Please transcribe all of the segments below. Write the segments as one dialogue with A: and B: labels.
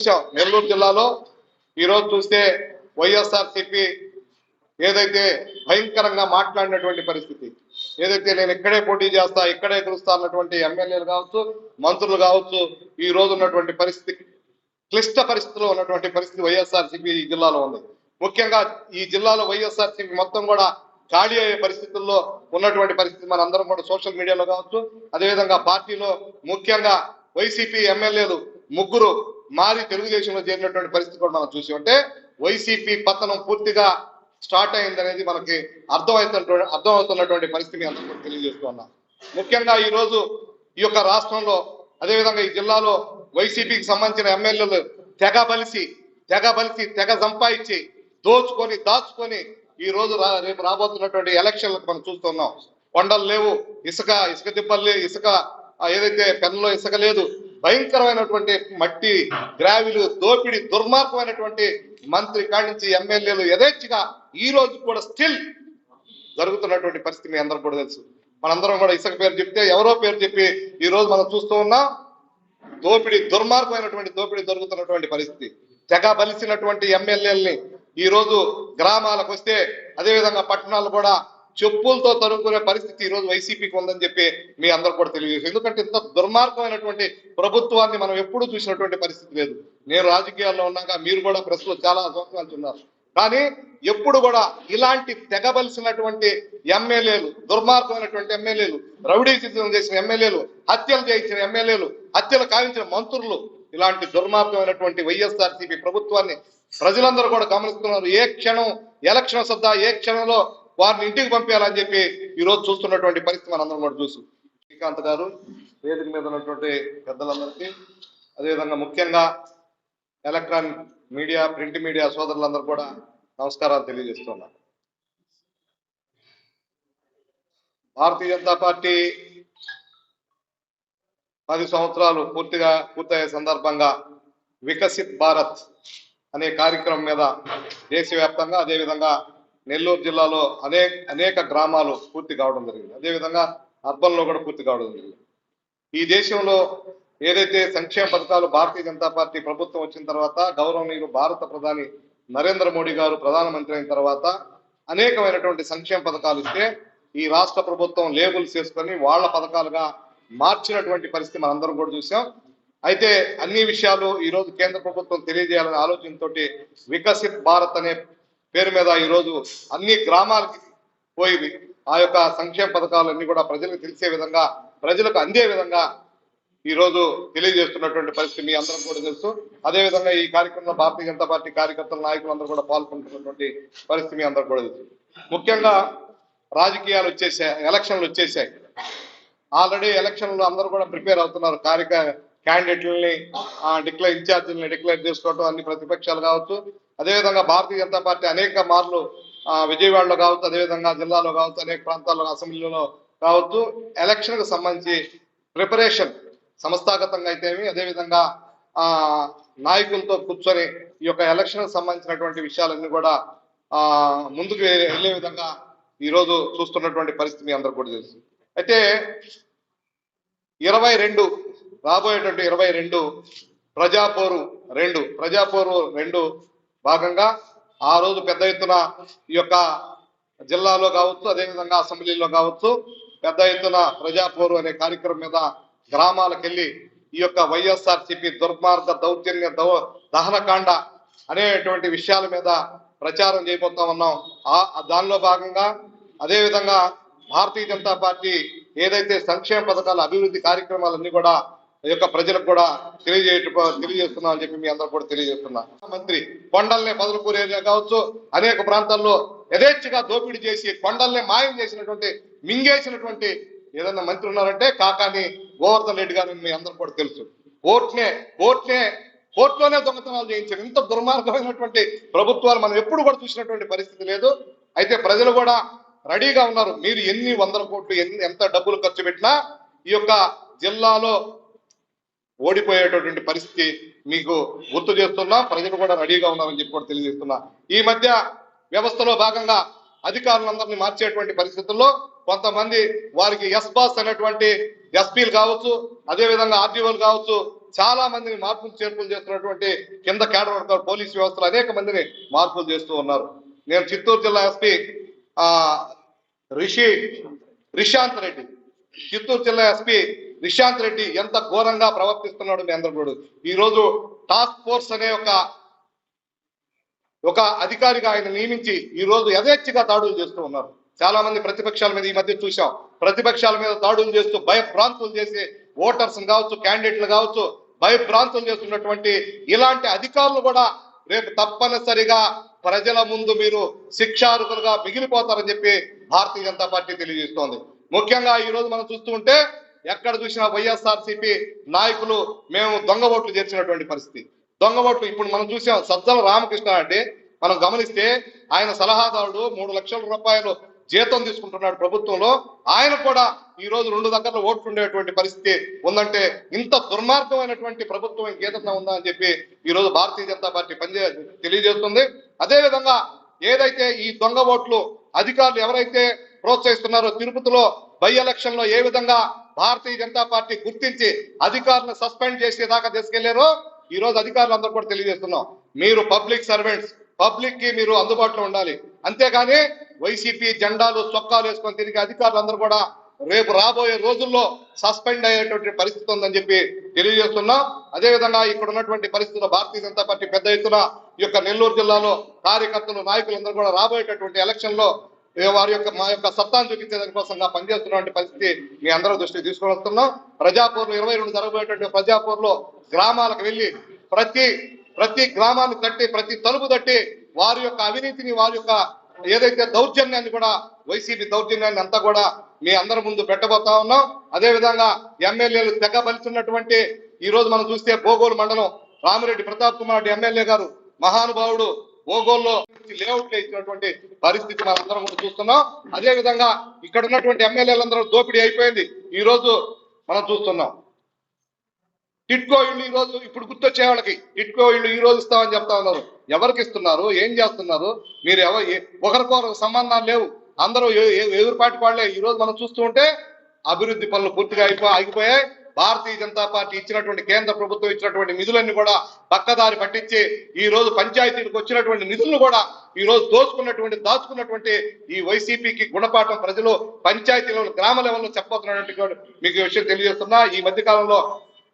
A: చూసాం. నెల్లూరు జిల్లాలో ఈరోజు చూస్తే వైఎస్ఆర్సిపి ఏదైతే భయంకరంగా మాట్లాడినటువంటి పరిస్థితి ఏదైతే నేను ఇక్కడే పోటీ చేస్తా ఇక్కడే గెలుస్తా అన్నటువంటి ఎమ్మెల్యేలు కావచ్చు మంత్రులు కావచ్చు ఈ రోజు ఉన్నటువంటి పరిస్థితి క్లిష్ట పరిస్థితిలో ఉన్నటువంటి పరిస్థితి వైఎస్ఆర్సిపి ఈ జిల్లాలో ఉంది. ముఖ్యంగా ఈ జిల్లాలో వైఎస్ఆర్సిపి మొత్తం కూడా ఖాళీ అయ్యే పరిస్థితుల్లో ఉన్నటువంటి పరిస్థితి మన అందరం కూడా సోషల్ మీడియాలో కావచ్చు. అదేవిధంగా పార్టీలో ముఖ్యంగా వైసీపీ ఎమ్మెల్యేలు ముగ్గురు మారి తెలుగుదేశంలో చేరినటువంటి పరిస్థితి కూడా మనం చూసి ఉంటే వైసీపీ పతనం పూర్తిగా స్టార్ట్ అయింది అనేది మనకి అర్థమవుతున్నటువంటి అర్థమవుతున్నటువంటి పరిస్థితిని అందరూ కూడా ముఖ్యంగా ఈ రోజు ఈ యొక్క రాష్ట్రంలో అదేవిధంగా ఈ జిల్లాలో వైసీపీకి సంబంధించిన ఎమ్మెల్యేలు తెగ బలిసి తెగ బలిసి తెగ సంపాదించి దోచుకొని దాచుకొని ఈ రోజు రా- రేపు రాబోతున్నటువంటి ఎలక్షన్లకు మనం చూస్తున్నాం కొండలు లేవు ఇసుక ఇసుక దిబ్బలు ఇసుక ఏదైతే పెన్నులో ఇసుక లేదు భయంకరమైనటువంటి మట్టి గ్రావిలు దోపిడి దుర్మార్గమైనటువంటి మంత్రి కాడి నుంచి ఎమ్మెల్యేలు యథేచ్ఛగా ఈ రోజు కూడా స్టిల్ జరుగుతున్నటువంటి పరిస్థితి మీ అందరూ కూడా తెలుసు. మనందరం కూడా ఇసుక పేరు చెప్తే ఎవరో పేరు చెప్పి ఈ రోజు మనం చూస్తూ ఉన్నాం. దోపిడీ దుర్మార్గమైనటువంటి దోపిడీ జరుగుతున్నటువంటి పరిస్థితి. తెగ బలిసినటువంటి ఎమ్మెల్యేలని ఈ రోజు గ్రామాలకు వస్తే అదేవిధంగా పట్టణాలు కూడా చెప్పులతో తరుముకునే పరిస్థితి ఈ రోజు వైసీపీకి ఉందని చెప్పి మీ అందరు కూడా తెలియజేసి ఎందుకంటే ఇంత దుర్మార్గమైనటువంటి ప్రభుత్వాన్ని మనం ఎప్పుడూ చూసినటువంటి పరిస్థితి లేదు. నేను రాజకీయాల్లో ఉన్నాక మీరు కూడా ప్రస్తుతం చాలా సంవత్సరాలు ఉన్నారు. కానీ ఎప్పుడు కూడా ఇలాంటి తెగబలిసినటువంటి ఎమ్మెల్యేలు దుర్మార్గమైనటువంటి ఎమ్మెల్యేలు రౌడీసిజం చేసిన ఎమ్మెల్యేలు హత్యలు చేయించిన ఎమ్మెల్యేలు హత్యలు కావించిన మంత్రులు ఇలాంటి దుర్మార్గమైనటువంటి వైఎస్ఆర్సీపీ ప్రభుత్వాన్ని ప్రజలందరూ కూడా గమనిస్తున్నారు. ఏ క్షణం ఎలక్షన్ వస్తుందా ఏ క్షణంలో వారిని ఇంటికి పంపించాలని చెప్పి ఈ రోజు చూస్తున్నటువంటి పరిస్థితి మనందరం కూడా చూసు. శ్రీకాంత్ గారు వేదిక మీద ఉన్నటువంటి పెద్దలందరికీ అదేవిధంగా ముఖ్యంగా ఎలక్ట్రానిక్ మీడియా ప్రింట్ మీడియా సోదరులందరూ కూడా నమస్కారాలు తెలియజేస్తున్నారు భారతీయ జనతా పార్టీ పది సంవత్సరాలు పూర్తిగా పూర్తయ్యే సందర్భంగా వికసిత్ భారత్ అనే కార్యక్రమం మీద దేశవ్యాప్తంగా అదేవిధంగా నెల్లూరు జిల్లాలో అనేక అనేక గ్రామాలు పూర్తి కావడం జరిగింది. అదేవిధంగా అర్బన్లో కూడా పూర్తి కావడం జరిగింది. ఈ దేశంలో ఏదైతే సంక్షేమ పథకాలు భారతీయ జనతా పార్టీ ప్రభుత్వం వచ్చిన తర్వాత గౌరవనీయులు భారత ప్రధాని నరేంద్ర మోడీ గారు ప్రధానమంత్రి అయిన తర్వాత అనేకమైనటువంటి సంక్షేమ పథకాలు ఇస్తే ఈ రాష్ట్ర ప్రభుత్వం లేబుల్స్ చేసుకొని వాళ్ళ పథకాలుగా మార్చినటువంటి పరిస్థితి మనందరం కూడా చూసాం. అయితే అన్ని విషయాలు ఈ రోజు కేంద్ర ప్రభుత్వం తెలియజేయాలనే ఆలోచనతోటి వికసిత్ భారత్ అనే పేరు మీద ఈ రోజు అన్ని గ్రామాలకి పోయి ఆ యొక్క సంక్షేమ పథకాలన్నీ కూడా ప్రజలకు తెలిసే విధంగా ప్రజలకు అందే విధంగా ఈ రోజు తెలియజేస్తున్నటువంటి పరిస్థితి మీ అందరం కూడా తెలుసు. అదే విధంగా ఈ కార్యక్రమంలో భారతీయ జనతా పార్టీ కార్యకర్తల నాయకులు అందరూ కూడా పాల్గొంటున్నటువంటి పరిస్థితి మీ అందరూ కూడా తెలుసు. ముఖ్యంగా రాజకీయాలు వచ్చేసాయి ఎలక్షన్లు వచ్చేసాయి. ఆల్రెడీ ఎలక్షన్లు అందరూ కూడా ప్రిపేర్ అవుతున్నారు. కార్యక క్యాండిడేట్లని డిక్లేర్ ఇన్ఛార్జీలని డిక్లేర్ చేసుకోవటం అన్ని ప్రతిపక్షాలు కావచ్చు. అదేవిధంగా భారతీయ జనతా పార్టీ అనేక మార్లు విజయవాడలో కావచ్చు అదేవిధంగా జిల్లాలో కావచ్చు అనేక ప్రాంతాల్లో అసెంబ్లీలో కావచ్చు ఎలక్షన్కు సంబంధించి ప్రిపరేషన్ సంస్థాగతంగా అయితేమి అదేవిధంగా ఆ నాయకులతో కూర్చొని ఈ యొక్క ఎలక్షన్కు సంబంధించినటువంటి విషయాలన్నీ కూడా ఆ ముందుకు వెళ్ళే విధంగా ఈ రోజు చూస్తున్నటువంటి పరిస్థితి మీ అందరు కూడా తెలుసు. అయితే ఇరవై రెండు రాబోయేటువంటి ఇరవై రెండు ప్రజాపోరు రెండు ప్రజాపోరు రెండు భాగంగా ఆ రోజు పెద్ద ఎత్తున ఈ యొక్క జిల్లాలో కావచ్చు అదేవిధంగా అసెంబ్లీలో కావచ్చు పెద్ద ఎత్తున ప్రజాపోరు అనే కార్యక్రమం మీద గ్రామాలకు వెళ్ళి ఈ యొక్క వైఎస్ఆర్ సిపి దుర్మార్గ దౌర్జన్య దౌ దహనకాండ అనేటువంటి విషయాల మీద ప్రచారం చేయబోతా ఉన్నాం. ఆ దానిలో భాగంగా అదేవిధంగా భారతీయ జనతా పార్టీ ఏదైతే సంక్షేమ పథకాల అభివృద్ధి కార్యక్రమాలన్నీ కూడా యొక్క ప్రజలకు కూడా తెలియజేయ తెలియజేస్తున్నా అని చెప్పి మీ అందరూ కూడా తెలియజేస్తున్నా. మంత్రి కొండల్ని బదులుపూర్ ఏరియా కావచ్చు అనేక ప్రాంతాల్లో యథేచ్ఛగా దోపిడీ చేసి కొండల్ని మాయం చేసినటువంటి మింగేసినటువంటి ఏదన్నా మంత్రి ఉన్నారంటే కాకాని గోవర్ధన్ రెడ్డి గారు మీ అందరూ కూడా తెలుసు. కోర్టునే కోర్టునే కోర్టులోనే దొంగతనాలు చేయించారు. ఇంత దుర్మార్గమైనటువంటి ప్రభుత్వాలు మనం ఎప్పుడు కూడా చూసినటువంటి పరిస్థితి లేదు. అయితే ప్రజలు కూడా రెడీగా ఉన్నారు. మీరు ఎన్ని వందల కోట్లు ఎన్ని ఎంత డబ్బులు ఖర్చు పెట్టినా ఈ యొక్క జిల్లాలో ఓడిపోయేటటువంటి పరిస్థితి మీకు గుర్తు చేస్తున్నా ప్రజలు కూడా రెడీగా ఉన్నారని చెప్పి కూడా తెలియజేస్తున్నా. ఈ మధ్య వ్యవస్థలో భాగంగా అధికారులందరినీ మార్చేటువంటి పరిస్థితుల్లో కొంతమంది వారికి ఎస్ బాస్ అనేటువంటి ఎస్పీలు కావచ్చు అదే విధంగా ఆర్డీఓలు కావచ్చు చాలా మందిని మార్పులు చేర్పులు చేస్తున్నటువంటి కింద కేడర్ వర్గాలు పోలీస్ వ్యవస్థలు అనేక మందిని మార్పులు చేస్తూ ఉన్నారు. నేను చిత్తూరు జిల్లా ఎస్పీ రిషి రిషాంత్ రెడ్డి. చిత్తూరు జిల్లా ఎస్పీ రిషాంత్ రెడ్డి ఎంత ఘోరంగా ప్రవర్తిస్తున్నాడు మీ అందరూ కూడా ఈ రోజు టాస్క్ ఫోర్స్ అనే ఒక ఒక అధికారిగా ఆయన నియమించి ఈ రోజు యథేచ్ఛగా దాడులు చేస్తూ ఉన్నారు. చాలా మంది ప్రతిపక్షాల మీద ఈ మధ్య చూశాం. ప్రతిపక్షాల మీద దాడులు చేస్తూ భయభ్రాంతులు చేసి ఓటర్స్ కావచ్చు క్యాండిడేట్లు కావచ్చు భయభ్రాంతులు చేస్తున్నటువంటి ఇలాంటి అధికారులు కూడా రేపు తప్పనిసరిగా ప్రజల ముందు మీరు శిక్షార్హులుగా మిగిలిపోతారని చెప్పి భారతీయ జనతా పార్టీ తెలియజేస్తోంది. ముఖ్యంగా ఈ రోజు మనం చూస్తూ ఉంటే ఎక్కడ చూసినా వైఎస్ఆర్ నాయకులు మేము దొంగ ఓట్లు చేర్చినటువంటి పరిస్థితి. దొంగ ఓట్లు ఇప్పుడు మనం చూసాం సజ్జల రామకృష్ణ అంటే మనం గమనిస్తే ఆయన సలహాదారుడు మూడు లక్షల రూపాయలు జీతం తీసుకుంటున్నాడు ప్రభుత్వంలో. ఆయన కూడా ఈ రోజు రెండు దగ్గర ఓట్లు ఉండేటువంటి పరిస్థితి ఉందంటే ఇంత దుర్మార్గమైనటువంటి ప్రభుత్వం ఇంకేదన్నా ఉందా అని చెప్పి ఈ రోజు భారతీయ జనతా పార్టీ పనిచే తెలియజేస్తుంది. అదేవిధంగా ఏదైతే ఈ దొంగ ఓట్లు అధికారులు ఎవరైతే ప్రోత్సహిస్తున్నారో తిరుపతిలో బై ఎలక్షన్లో ఏ విధంగా భారతీయ జనతా పార్టీ గుర్తించి అధికారులను సస్పెండ్ చేసేదాకా తీసుకెళ్ళారో ఈ రోజు అధికారులు అందరూ కూడా తెలియజేస్తున్నాం. మీరు పబ్లిక్ సర్వెంట్స్ పబ్లిక్కి మీరు అందుబాటులో ఉండాలి. అంతేగాని వైసీపీ జెండాలు చొక్కాలు వేసుకొని తిరిగి అధికారులు అందరూ కూడా రేపు రాబోయే రోజుల్లో సస్పెండ్ అయ్యేటువంటి పరిస్థితి ఉందని చెప్పి తెలియజేస్తున్నాం. అదేవిధంగా ఇక్కడ ఉన్నటువంటి పరిస్థితుల్లో భారతీయ జనతా పార్టీ పెద్ద ఎత్తున ఈ యొక్క నెల్లూరు జిల్లాలో కార్యకర్తలు నాయకులందరూ కూడా రాబోయేటటువంటి ఎలక్షన్లో వారి యొక్క మా యొక్క సత్తాను చూపించే దానికోసంగా పనిచేస్తున్నటువంటి పరిస్థితి మీ అందరూ దృష్టికి తీసుకుని వస్తున్నాం. ప్రజాపూర్లు ఇరవై రెండు జరగబోయేటువంటి ప్రజాపూర్లో గ్రామాలకు వెళ్ళి ప్రతి ప్రతి గ్రామాన్ని తట్టి ప్రతి తలుపు తట్టి వారి యొక్క అవినీతిని వారి యొక్క ఏదైతే దౌర్జన్యాన్ని కూడా వైసీపీ దౌర్జన్యాన్ని అంతా కూడా మీ అందరి ముందు పెట్టబోతా ఉన్నాం. అదే విధంగా ఎమ్మెల్యేలు తెగ బలిస్తున్నటువంటి ఈ రోజు మనం చూస్తే బోగోలు మండలం రామిరెడ్డి ప్రతాప్ కుమార్ రెడ్డి ఎమ్మెల్యే గారు మహానుభావుడు. బోగోల్లో లేఅవుట్లు ఇచ్చినటువంటి పరిస్థితి మనం అందరం కూడా చూస్తున్నాం. అదే విధంగా ఇక్కడ ఉన్నటువంటి ఎమ్మెల్యేలందరూ దోపిడీ అయిపోయింది. ఈ రోజు మనం చూస్తున్నాం. టిట్కో ఇల్లు ఈ రోజు ఇప్పుడు గుర్తొచ్చే వాళ్ళకి టిట్కో ఇళ్ళు ఈ రోజు ఇస్తామని చెప్తా ఉన్నారు. ఎవరికి ఇస్తున్నారు? ఏం చేస్తున్నారు? మీరు ఎవ ఒకరికొకరు సంబంధాలు లేవు. అందరూ ఎదురుపాటి వాళ్ళే. ఈ రోజు మనం చూస్తూ ఉంటే అభివృద్ధి పనులు పూర్తిగా అయిపో ఆగిపోయాయి. భారతీయ జనతా పార్టీ ఇచ్చినటువంటి కేంద్ర ప్రభుత్వం ఇచ్చినటువంటి నిధులన్నీ కూడా పక్కదారి పట్టించి ఈ రోజు పంచాయతీలకు వచ్చినటువంటి నిధులను కూడా ఈ రోజు దోచుకున్నటువంటి దాచుకున్నటువంటి ఈ వైసీపీకి గుణపాఠం ప్రజలు పంచాయతీ లెవెల్ గ్రామ లెవెల్లో చెప్పబోతున్నటువంటి మీకు విషయం తెలియజేస్తున్నా. ఈ మధ్య కాలంలో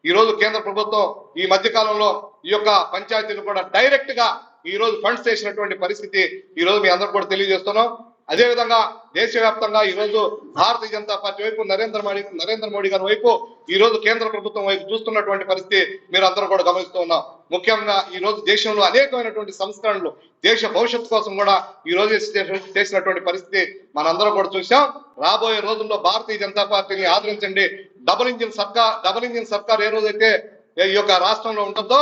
A: ఈ రోజు కేంద్ర ప్రభుత్వం ఈ మధ్య కాలంలో ఈ యొక్క పంచాయతీలు కూడా డైరెక్ట్గా ఈ రోజు ఫండ్స్ చేసినటువంటి పరిస్థితి ఈ రోజు మీ అందరూ కూడా తెలియజేస్తున్నాం. అదే విధంగా దేశవ్యాప్తంగా ఈ రోజు భారతీయ జనతా పార్టీ వైపు నరేంద్ర మోడీ నరేంద్ర మోడీ గారి వైపు ఈ రోజు కేంద్ర ప్రభుత్వం వైపు చూస్తున్నటువంటి పరిస్థితి మీరు అందరూ కూడా గమనిస్తూ ఉన్నాం. ముఖ్యంగా ఈ రోజు దేశంలో అనేకమైనటువంటి సంస్కరణలు దేశ భవిష్యత్తు కోసం కూడా ఈ రోజు చేసినటువంటి పరిస్థితి మనందరం కూడా చూసాం రాబోయే రోజుల్లో భారతీయ జనతా పార్టీని ఆదరించండి. డబుల్ ఇంజిన్ సర్కార్ డబుల్ ఇంజిన్ సర్కార్ ఏ రోజైతే ఈ యొక్క రాష్ట్రంలో ఉంటుందో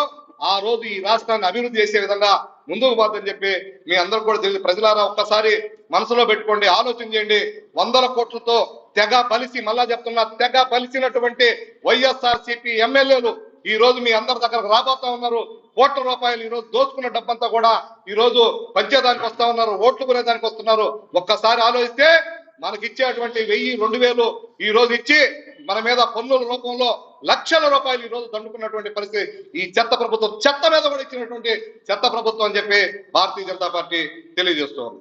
A: ఆ రోజు ఈ రాష్ట్రాన్ని అభివృద్ధి చేసే విధంగా ముందుకు పోతుందని చెప్పి మీ అందరూ కూడా తెలియదు ప్రజలారా ఒక్కసారి మనసులో పెట్టుకోండి ఆలోచన చేయండి. వందల కోట్లతో తెగ బలిసి మళ్ళా చెప్తున్నా తెగ బలిసినటువంటి వైఎస్ఆర్ సిపి ఎమ్మెల్యేలు ఈ రోజు మీ అందరి దగ్గరకు రాబోతా ఉన్నారు. కోట్ల రూపాయలు ఈ రోజు దోచుకున్న డబ్బంతా కూడా ఈ రోజు పంచేదానికి వస్తా ఉన్నారు ఓట్లు కొనేదానికి వస్తున్నారు. ఒక్కసారి ఆలోచిస్తే మనకి ఇచ్చేటువంటి వెయ్యి రెండు వేలు ఈ రోజు ఇచ్చి మన మీద పన్నుల రూపంలో లక్షల రూపాయలు ఈ రోజు దండుకున్నటువంటి పరిస్థితి. ఈ చెత్త ప్రభుత్వం చెత్త మీద కూడా ఇచ్చినటువంటి చెత్త ప్రభుత్వం అని చెప్పి భారతీయ జనతా పార్టీ తెలియజేస్తోంది.